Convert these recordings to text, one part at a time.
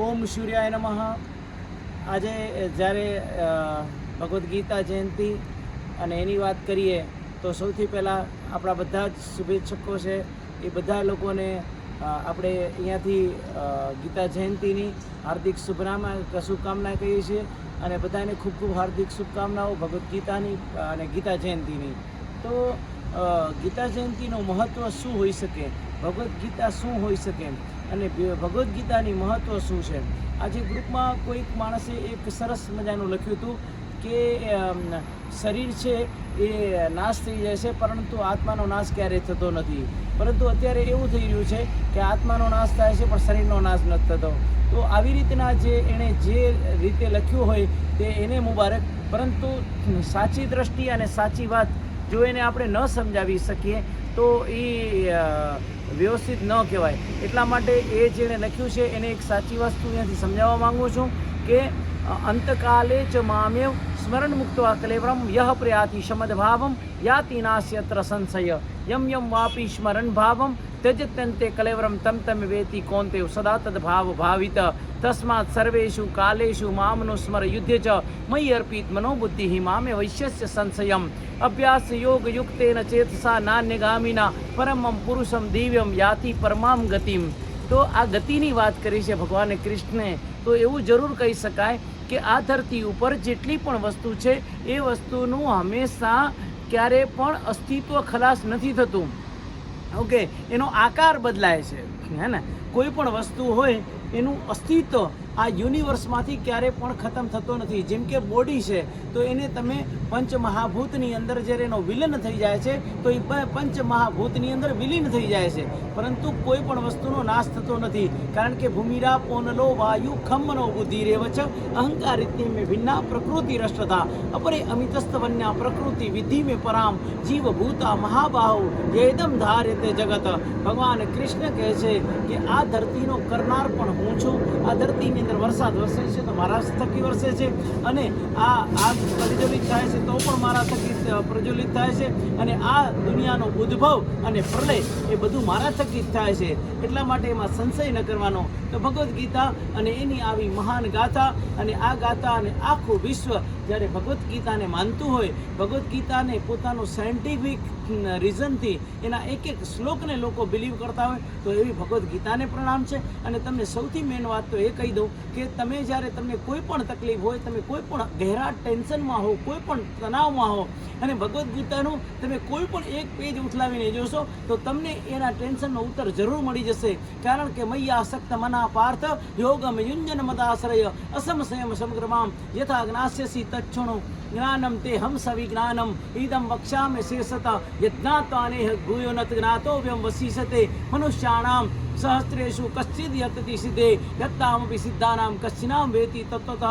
ઓમ સૂર્યાય નમઃ. આજે જ્યારે ભગવદ્ ગીતા જયંતિ અને એની વાત કરીએ, તો સૌથી પહેલાં આપણા બધા જ શુભેચ્છકો છે. એ બધા લોકોને આપણે અહીંયાથી ગીતા જયંતિની હાર્દિક શુભનામા, શુભકામના કહીએ છીએ. અને બધાને ખૂબ ખૂબ હાર્દિક શુભકામનાઓ ભગવદ્ ગીતાની અને ગીતા જયંતિની. તો ગીતા જયંતિનું મહત્ત્વ શું હોઈ શકે? ભગવદ્ ગીતા શું હોઈ શકે? અને ભગવદ્ ગીતાની મહત્ત્વ શું છે? આજે ગ્રુપમાં કોઈક માણસે એક સરસ મજાનું લખ્યું હતું કે શરીર છે એ નાશ થઈ જાય છે, પરંતુ આત્માનો નાશ ક્યારેય થતો નથી? પરંતુ અત્યારે એવું થઈ રહ્યું છે કે આત્માનો નાશ થાય છે, પણ શરીરનો નાશ નથી થતો. તો આવી રીતના જે એણે જે રીતે લખ્યું હોય તે એને મુબારક. પરંતુ સાચી દ્રષ્ટિ અને સાચી વાત જો એને આપણે ન સમજાવી શકીએ, તો એ વ્યવસ્થિત ન કહેવાય. એટલા માટે એ જેણે લખ્યું છે, એને એક સાચી વસ્તુ અહીંયાથી સમજાવવા માંગુ છું કે અંતકાલે જ મામ્યવ સ્મરણ મુક્ત્વા કલેવરમ યહ પ્રયાતિ સમદભાવમ યાતિ નાસ્યત્ર સંશય યમ યમ વાપી સ્મરણ ભાવમ ત્યજત્યંતે કલેવરમ તમ તમ વેતિ કોંતે સદા તદ ભાવ ભાવિત તસ્માત સર્વેષુ કાલેષુ મામનો સ્મર યુદ્ધે ચ મયી અર્પિત મનોબુદ્ધિ મામે વૈશ્યસ્ય સંશયમ અભ્યાસ યોગ યુક્તેન ચેતસા નાન્યગામિના પરમમ પુરુષમ દિવ્યમ યાતિ પરમામ ગતિમ તો આ ગતિની વાત કરી છે ભગવાને કૃષ્ણે તો એવું જરૂર કહી શકાય કે આ ધરતી ઉપર જેટલી પણ વસ્તુ છે, એ વસ્તુનું હંમેશા ક્યારે પણ અસ્તિત્વ ખલાસ નથી થતું. ઓકે, એનો આકાર બદલાય છે. હે ને? કોઈ પણ વસ્તુ હોય, એનું અસ્તિત્વ આ યુનિવર્સમાંથી ક્યારે પણ ખતમ થતો નથી. જેમ કે બોડી છે, તો એને તમે પંચમહાભૂતની અંદર જ્યારે એનો વિલન થઈ જાય છે, તો એ પંચમહાભૂતની અંદર વિલીન થઈ જાય છે. પરંતુ કોઈ પણ વસ્તુનો નાશ થતો નથી. કારણ કે ભૂમિરા પોનલો વાયુ ખમ્મનો બુદ્ધિ રેવચ છે અહંકાર ઇતિ મેં ભિન્ના પ્રકૃતિ રષ્ટતા અપરે અમિતસ્તવન્યા પ્રકૃતિ વિધિ મેં પરામ. જીવ ભૂતા મહાબાહુ યેદમ તે જગત. ભગવાન કૃષ્ણ કહે છે કે, આ ધરતીનો કરનાર પણ હું છું. આ ધરતીની અંદર વરસાદ વરસે છે, તો મારા થકી વરસે છે અને આ આગ પ્રજ્વલિત થાય છે, તો પણ મારા થકી પ્રજ્વલિત થાય છે અને આ દુનિયાનો ઉદ્ભવ અને પ્રલય એ બધું મારા થકી જ થાય છે. એટલા માટે એમાં સંશય ન કરવાનો. તો ભગવદ્ ગીતા અને એની આવી મહાન ગાથા અને આ ગાથા અને આખું વિશ્વ જ્યારે ભગવદ્ ગીતાને માનતું હોય, ભગવદ્ ગીતાને પોતાનું સાયન્ટિફિક રીઝનથી એના એક એક શ્લોકને લોકો બિલીવ કરતા હોય, તો એવી ભગવદ્ ગીતાને પ્રણામ છે. અને તમને સૌથી મેઇન વાત તો એ કહી દઉં કે તમે જ્યારે તમને કોઈ પણ તકલીફ હોય, તમે કોઈ પણ ગહેરા ટેન્શનમાં હો, કોઈ પણ તણાવમાં હો, અને ભગવદ્ ગીતાનું તમે કોઈ પણ એક પેજ ઉથલાવીને જોશો, તો તમને એના ટેન્શનનો ઉત્તર જરૂર મળી જશે. કારણ કે મૈયા આસક્ત મના પાર્થ, યોગમ યુંજન મદાશ્રય અસમસયમ સમગ્રમામ યથા જ્ઞાસ્યસી તચ્છણો જ્ઞાનમ તે હમ સવિજ્ઞાનમ ઇદમ વક્ષ્યામે શેષતા યજ્ઞાત્વાનેહ ગુયોનત જ્ઞાતોવ્યમ વસીસતે મનુષ્યાણામ સહસ્ત્રેષુ કશ્ચિદ યતતિ સિદ્ધે યત્તામપી સિદ્ધાનામ કશ્ચિનામ વેતી તત્વતઃ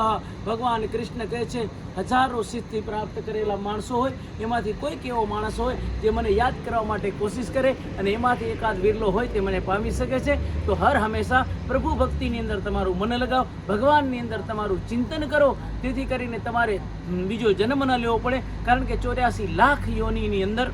ભગવાન કૃષ્ણ કહે છે હજારો સિદ્ધિ પ્રાપ્ત કરેલા માણસો હોય એમાંથી કોઈક એવો માણસ હોય જે મને યાદ કરવા માટે કોશિશ કરે અને એમાંથી એકાદ વિરલો હોય તે મને પામી શકે છે, તો હર હંમેશા પ્રભુ ભક્તિની અંદર તમારું મન લગાવો, ભગવાનની અંદર તમારું ચિંતન કરો, તેથી કરીને તમારે બીજો જન્મ ન લેવો પડે, કારણ કે ચોર્યાસી લાખ યોનિની અંદર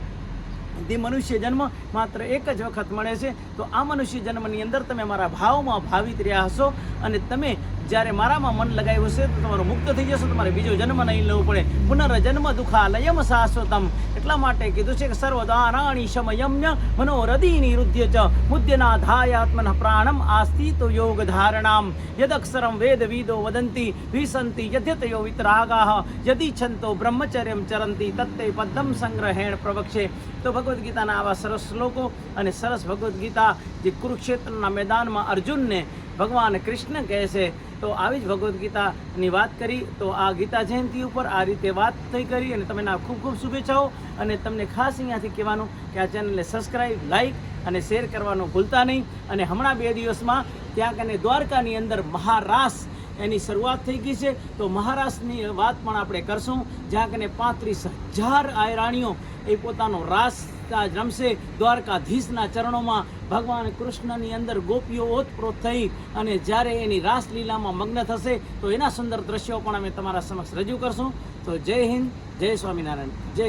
તે મનુષ્ય જન્મ માત્ર એક જ વખત મળે છે, તો આ મનુષ્ય જન્મની અંદર તમે મારા ભાવમાં ભાવિત રહ્યા હશો અને તમે જ્યારે મારામાં મન લગાવ્યું છે, તો તમારું મુક્ત થઈ જશો, તમારે બીજો જન્મ નહીં લેવો પડે. પુનર્જન્મ દુઃખાલયમ શાશ્વતમ. એટલા માટે કીધું છે કે સર્વદારાણી શમયમ્ય મનોરદીની નિરુદ્ય ચ મુદ્યના ધાયાત્મન પ્રાણમ આસ્તિ તો યોગ ધારણામ. યદક્ષરમ વેદ વિદો વદંતી, વિસંતિ, યદ્યતયો વિતરાગાહ. છંતો બ્રહ્મચર્યમ ચરંતી, તત્તે પદ્મ સંગ્રહેણ પ્રવક્ષે. તો ભગવદ્ ગીતાના આવા સરસ શ્લોકો અને સરસ ભગવદ્ ગીતા જે કુરુક્ષેત્રના મેદાનમાં અર્જુનને ભગવાન કૃષ્ણ કહે છે, તો આવી જ ભગવદ્ ગીતાની વાત કરી, તો આ ગીતા જયંતિ ઉપર આ રીતે વાત થઈ કરી અને તમને આ ખૂબ ખૂબ શુભેચ્છાઓ અને તમને ખાસ અહીંયાથી કહેવાનું કે આ ચેનલને સબસ્ક્રાઈબ લાઈક અને શેર કરવાનું ભૂલતા નહીં. અને હમણાં બે દિવસમાં ત્યાં કને દ્વારકાની અંદર મહારાસ એની શરૂઆત થઈ ગઈ છે. તો મહારાષ્ટ્રની વાત પણ આપણે કરશું. જ્યાં કને પાંત્રીસ હજાર આયરાણીઓ એ પોતાનો રાસ રમશે. દ્વારકાધીશના ચરણોમાં ભગવાન કૃષ્ણની અંદર ગોપીઓ ઓતપ્રોત થઈ અને જ્યારે એની રાસલીલામાં મગ્ન થશે, તો એના સુંદર દ્રશ્યો પણ અમે તમારા સમક્ષ રજૂ કરશું. તો જય હિન્દ, જય સ્વામિનારાયણ, જય